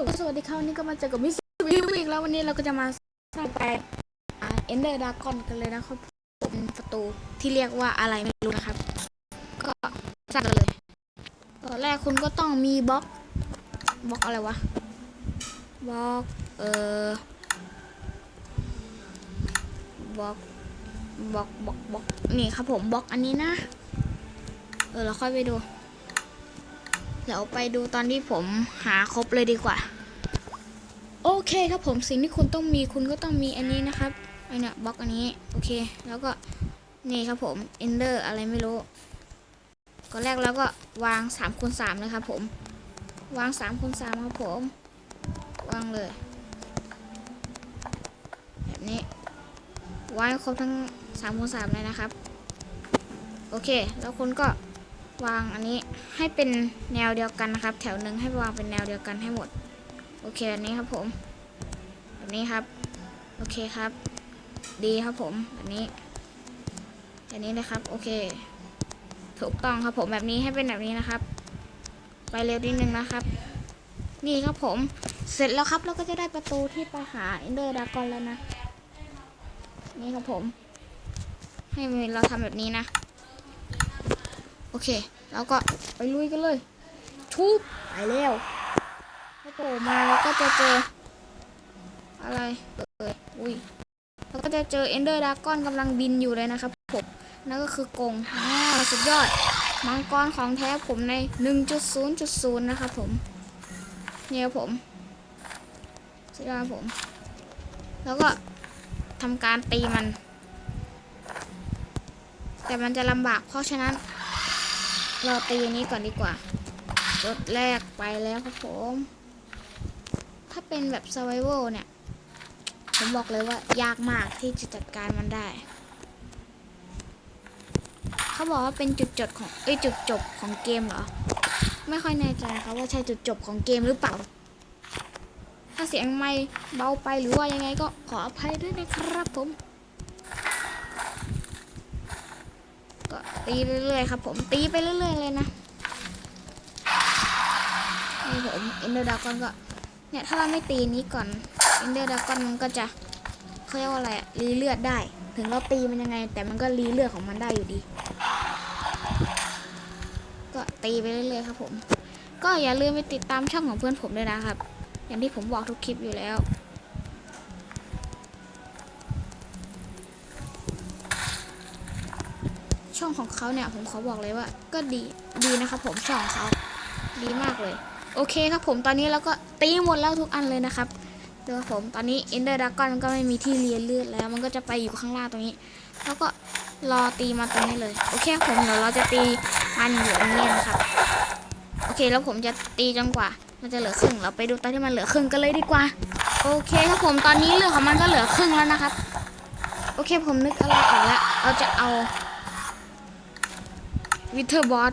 สวัสดีครับนนี้ก็มาเจอกับมิสวิวอีกแล้ววันนี้เราก็จะมาสร้างแปเอ็นเดอร์ดากอนกันเลยนะครับเป็นประตูที่เรียกว่าอะไรไม่รู้นะครับ ก็สร้างกันเลยตอนแรกคุณก็ต้องมีบล็อกบล็อกอะไรวะบล็อกเอ่อบล็อกบล็อกบล็อกบล็อกนี่ครับผมบล็อกอันนี้นะ เออเราค่อยไปดู ดี๋ยวไปดูตอนที่ผมหาครบเลยดีกว่า โอเคครับผมสิ่งที่คุณต้องมีคุณก็ต้องมีอันนี้นะครับไอเนี่ยบล็อกอันนี้โอเค แล้วก็นี่ครับผม ender อร์อะไรไม่รู้ก่อนแรกแล้วก็วาง3คูณ3เลยครับผมวาง3คูณ3ครับผมวางเลย แบบนี้วางครบทั้ง3คูณ3เลยนะครับ โอเค แล้วคุณก็ วางอันนี้ให้เป็นแนวเดียวกันนะครับ แถวหนึ่งให้วางเป็นแนวเดียวกันให้หมด โอเคอันนี้ครับผม แบบนี้ครับ โอเคครับ ดีครับผมแบบนี้แบบนี้นะครับ โอเค ถูกต้องครับผมแบบนี้ให้เป็นแบบนี้นะครับ ไปเร็วนิดนึงนะครับ นี่ครับผม เสร็จแล้วครับเราก็จะได้ประตูที่ไปหาเอนเดอร์ดากอนแล้วนะ นี่ครับผม ให้เราทำแบบนี้นะ เค แล้วก็ไปลุยกันเลยทุบไปแล้วพอโผล่มาเราก็จะเจอ อะไรเอ่ยอุ้ยเราก็จะเจอเอนเดอร์ดากอนกำลังบินอยู่เลยนะครับผมนั่นก็คือกงอ่าสุดยอดมังกรของแท้ผมใน 1.0.0 นะครับผมเนี่ยผมสุดยอดผม แล้วก็ทำการตีมัน แต่มันจะลำบากเพราะฉะนั้น เราตีอันนี้ก่อนดีกว่ารถแรกไปแล้วครับผม ถ้าเป็นแบบ survival เนี่ย ผมบอกเลยว่ายากมากที่จะจัดการมันได้ เขาบอกว่าเป็นจุดจบของ เอ้ยจุดจบของเกมเหรอ ไม่ค่อยแน่ใจครับว่าใช่จุดจบของเกมหรือเปล่า ถ้าเสียงไม่เบาไปหรือว่ายังไงก็ขออภัยด้วยนะครับผม ก็ตีเรื่อยๆครับ ผมตีไปเรื่อยๆเลยนะนี่ผมเอนเดอร์ดากอนก็เนี่ยถ้าเราไม่ตีนี้ก่อนเอนเดอร์ดากอนมันก็จะเขาเรียกว่าอะไรอะรีเลือดได้ ถึงเราตีมันยังไง แต่มันก็รีเลือดของมันได้อยู่ดี ก็ตีไปเรื่อยๆครับ ผม ก็อย่าลืมไปติดตามช่องของเพื่อนผมด้วยนะครับ อย่างที่ผมบอกทุกคลิปอยู่แล้ว ช่องของเขาเนี่ย ผมขอบอกเลยว่า ก็ดีดีนะครับผมช่องเขาดีมากเลย โอเคครับผมตอนนี้เราก็ตีหมดแล้วทุกอันเลยนะครับเดี๋ยวผมตอนนี้ Ender Dragon ก็ไม่มีที่เลียนเลือดแล้ว มันก็จะไปอยู่ข้างล่างตรงนี้ แล้วก็รอตีมาตรงนี้เลย โอเคครับผมเดี๋ยวเราจะตีมันอยู่ตรงนี้นะครับ โอเคแล้วผมจะตีจนกว่า มันจะเหลือครึ่งเราไปดูตอนที่มันเหลือครึ่งกันเลยดีกว่า โอเคครับผมตอนนี้เลือของมันก็เหลือครึ่งแล้วนะครับ โอเคผมนึกอะไรออกแล้วเราจะเอา วิเทอร์บอส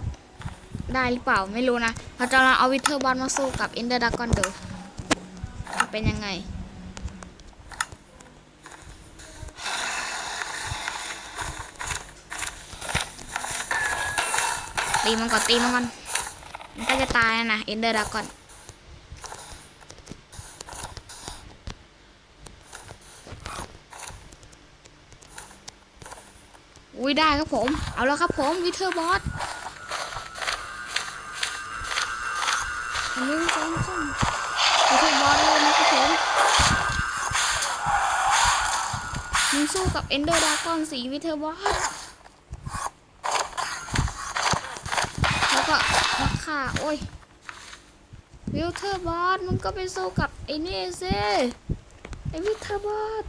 ได้หรือเปล่าไม่รู้นะเราจะลองเอาวิเทอร์บอสมาสู้กับเอนเดอร์ดากอนดูจะเป็นยังไง ตีมันก่อนตีมันก่อนมันก็จะตายนะเอนเดอร์ดากอน อุ้ยได้ครับผม เอาแล้วครับผมวิเทอร์บอสหนึ่งสองสามวิเทอร์บอสเลยนะครับผมมึงสู้กับเอนเดอร์ดากอนสีวิเทอร์บอสแล้วก็มาฆ่าโอ้ยวิเทอร์บอสมันก็ไปสู้กับไอ้นี่สิไอ้วิเทอร์บอส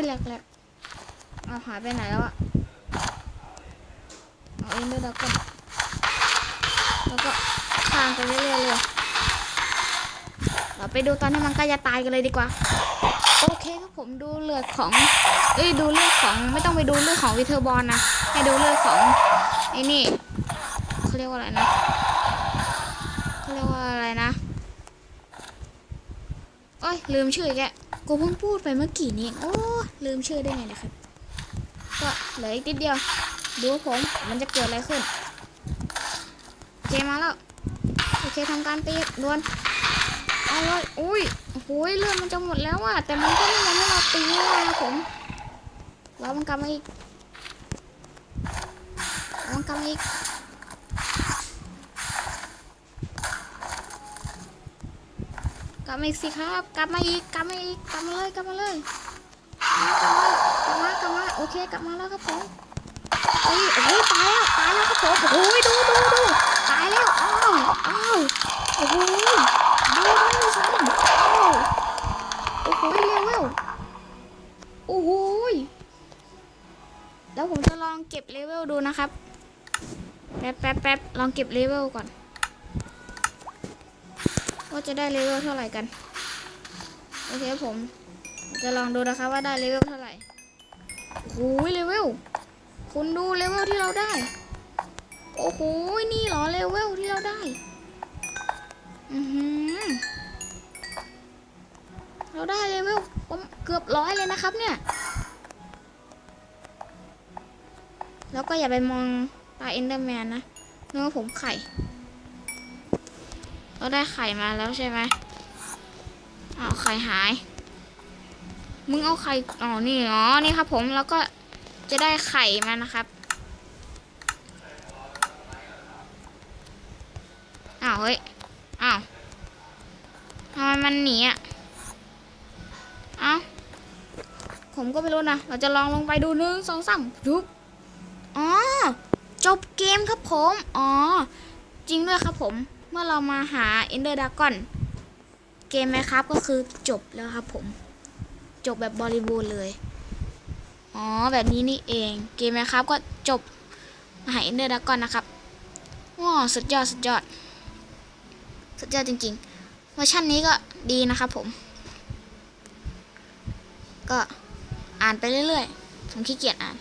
ยแหลกแหลกเอาหายไปไหนแล้วอะเอาเองด้วยแล้วก็แล้วก็คานไปเรื่อยๆเลยเราไปดูตอนที่มันใกล้จะตายกันเลยดีกว่า โอเคครับผมดูเลือดของ เอ้ยดูเลือดของไม่ต้องไปดูเลือดของวิเทอร์บอลนะให้ดูเลือดของไอ้นี่เขาเรียกว่าอะไรนะเขาเรียกว่าอะไรนะโอ้ยลืมชื่อแกกูเพิ่งพูดไปเมื่อกี้นี้โอ้ ลืมชื่อได้ไงเนะครับ ก็เหลืออีกนิดเดียว ดูผมมันจะเกิดอะไรขึ้นโอเคมาแล้ว โอเคทำการตีดวนเอาเลยอุ้ยโอ้โหเลือดมันจะหมดแล้วอะแต่มันก็ไม่ยอมให้เราตีนะผมแล้วมันกลับมาอีกมันกลับมาอีกกลับมาอีกสิครับ กลับมาอีก กลับมาอีก กลับมาเลย กลับมาเลย กลับมากลับมาโอเคกลับมาแล้วครับผมเฮ้ยโอ้ยตายแล้วตายแล้วครับผมโอ้ยดูดูดูตายแล้วอ้าวอ้าวโอ้โหดูดูสิอ้าวโอ้โหเลเวลโอ้โหแล้วผมจะลองเก็บเลเวลดูนะครับแป๊บแป๊บแป๊บลองเก็บเลเวลก่อน ว่าจะได้เลเวลเท่าไหร่กัน โอเคผม จะลองดูนะคะว่าได้เลเวลเท่าไหร่โอ้โหเลเวล คุณดูเลเวลที่เราได้ โอ้โห นี่เหรอเลเวลที่เราได้ อือหือ เราได้เลเวลเกือบร้อยเลยนะครับเนี่ย แล้วก็อย่าไปมองตาเอนเดอร์แมนนะนึกว่าผมไข่ เราได้ไข่มาแล้วใช่ไหมอ้าวไข่หาย มึงเอาไข่ อ๋อ นี่ อ๋อ นี่ครับผม แล้วก็จะได้ไข่มานะครับ อ้าว เฮ้ย อ้าวทำไมมันหนีอะ เอ้า ผมก็ไม่รู้นะ เราจะลองลงไปดูหนึ่งสองสามยุบอ๋อ จบเกมครับผม อ๋อ จริงด้วยครับผม เมื่อเรามาหา Ender Dragon เกมไหมครับก็คือจบแล้วครับผม จบแบบบริบูรณ์เลย อ๋อ แบบนี้นี่เอง เกมไหมครับก็จบมาหา Ender Dragon นะครับว้าสุดยอด สุดยอด สุดยอดจริงๆ เวอร์ชันนี้ก็ดีนะครับผม ก็อ่านไปเรื่อยๆ ผมขี้เกียจอ่าน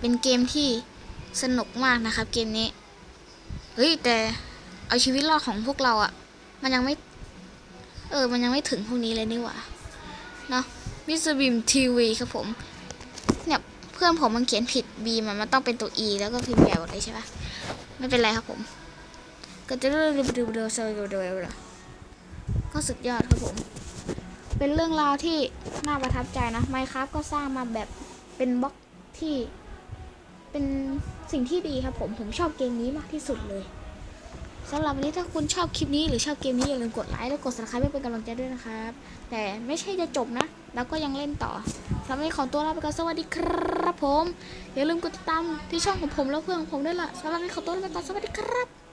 เป็นเกมที่สนุกมากนะครับเกมนี้ เฮ้ย แต่เอาชีวิตรอดของพวกเราอะ่ะ มันยังไม่ เออ มันยังไม่ถึงพวกนี้เลยนี่หว่า เนาะมิสบิมทีวีครับผม เนี่ยเพื่อนผมมันเขียนผิดบีมันมันต้องเป็นตัว E แล้วก็พิมพ์ใหญ่หมดเลยใช่ปะไม่เป็นไรครับผม ก็จะเรื่อยๆดูดูดูดูก็สุดยอดครับผม เป็นเรื่องราวที่น่าประทับใจนะไมครับก็สร้างมาแบบเป็นบล็อกที่เป็นสิ่งที่ดีครับผม ผมชอบเกมนี้มากที่สุดเลย สำหรับวันนี้ถ้าคุณชอบคลิปนี้หรือชอบเกมนี้อย่าลืมกดไลค์และกดสับค่าเพื่อเป็นกำลังใจด้วยนะครับ แต่ไม่ใช่จะจบนะ แล้วก็ยังเล่นต่อสำหรับวันนี้ขอตัวลาไปก่อนสวัสดีครับผม อย่าลืมกดติดตามที่ช่องของผมและเพื่อนของผมด้วยล่ะสำหรับวันนี้ขอตัวลาไปก่อนสวัสดีครับ